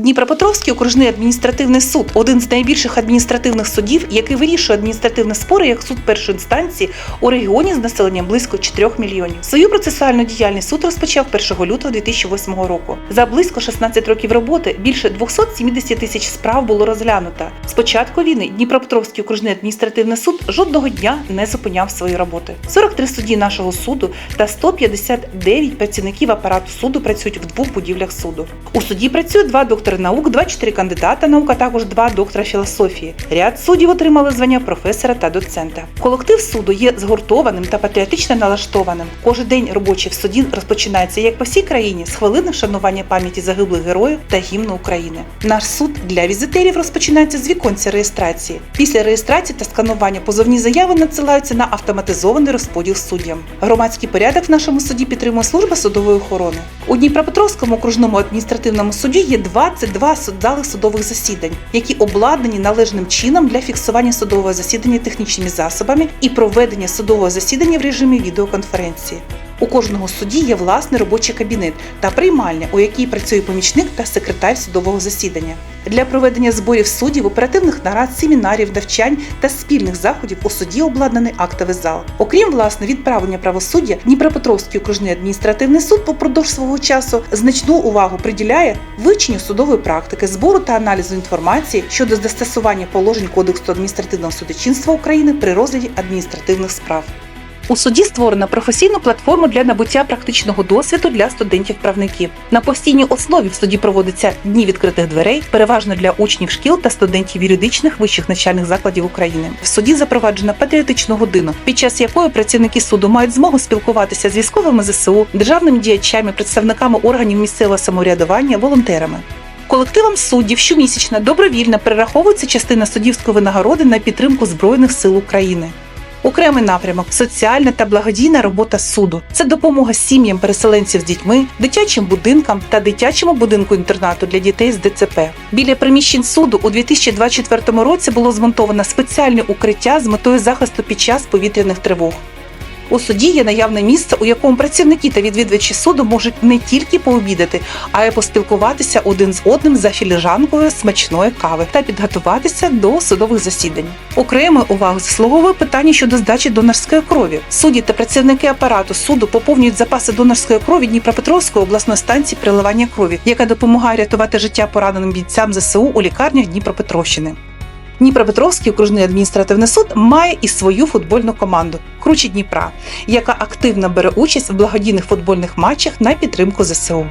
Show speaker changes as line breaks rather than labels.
Дніпропетровський окружний адміністративний суд один з найбільших адміністративних судів, який вирішує адміністративні спори як суд першої інстанції у регіоні з населенням близько 4 мільйонів. Свою процесуальну діяльність суд розпочав 1 лютого 2008 року. За близько 16 років роботи більше 270 тисяч справ було розглянуто. З початку війни Дніпропетровський окружний адміністративний суд жодного дня не зупиняв свої роботи. 43 судді нашого суду та 159 працівників апарату суду працюють в двох будівлях суду. У суді працюють два доктори наук, 24 кандидата наук, а також два доктора філософії. Ряд суддів отримали звання професора та доцента. Колектив суду є згуртованим та патріотично налаштованим. Кожен день робочий в суді розпочинається як по всій країні з хвилини вшанування пам'яті загиблих героїв та гімну України. Наш суд для візитерів розпочинається з віконця реєстрації. Після реєстрації та сканування позовні заяви надсилаються на автоматизований розподіл суддям. Громадський порядок в нашому суді підтримує служба судової охорони. У Дніпропетровському окружному адміністративному суді є 22 зали судових засідань, які обладнані належним чином для фіксування судового засідання технічними засобами і проведення судового засідання в режимі відеоконференції. У кожного судді є власний робочий кабінет та приймальня, у якій працює помічник та секретар судового засідання. Для проведення зборів суддів, оперативних нарад, семінарів, навчань та спільних заходів у суді обладнаний актовий зал. Окрім власне відправлення правосуддя, Дніпропетровський окружний адміністративний суд упродовж свого часу значну увагу приділяє вивченню судової практики, збору та аналізу інформації щодо застосування положень Кодексу адміністративного судочинства України при розгляді адміністративних справ. У суді створено професійну платформу для набуття практичного досвіду для студентів-правників. На постійній основі в суді проводяться дні відкритих дверей, переважно для учнів шкіл та студентів юридичних вищих навчальних закладів України. В суді запроваджена патріотичну годину, під час якої працівники суду мають змогу спілкуватися з військовими ЗСУ, державними діячами, представниками органів місцевого самоврядування, волонтерами. Колективам суддів щомісячно добровільно перераховується частина суддівської винагороди на підтримку Збройних сил України. Окремий напрямок соціальна та благодійна робота суду. Це допомога сім'ям переселенців з дітьми, дитячим будинкам та дитячому будинку інтернату для дітей з ДЦП. Біля приміщень суду у 2024 році було змонтовано спеціальне укриття з метою захисту під час повітряних тривог. У суді є наявне місце, у якому працівники та відвідувачі суду можуть не тільки пообідати, а й поспілкуватися один з одним за філіжанкою смачної кави та підготуватися до судових засідань. Окремою увагу заслуговує питання щодо здачі донорської крові. Судді та працівники апарату суду поповнюють запаси донорської крові Дніпропетровської обласної станції приливання крові, яка допомагає рятувати життя пораненим бійцям ЗСУ у лікарнях Дніпропетровщини. Дніпропетровський окружний адміністративний суд має і свою футбольну команду Кручі Дніпра, яка активно бере участь в благодійних футбольних матчах на підтримку ЗСУ.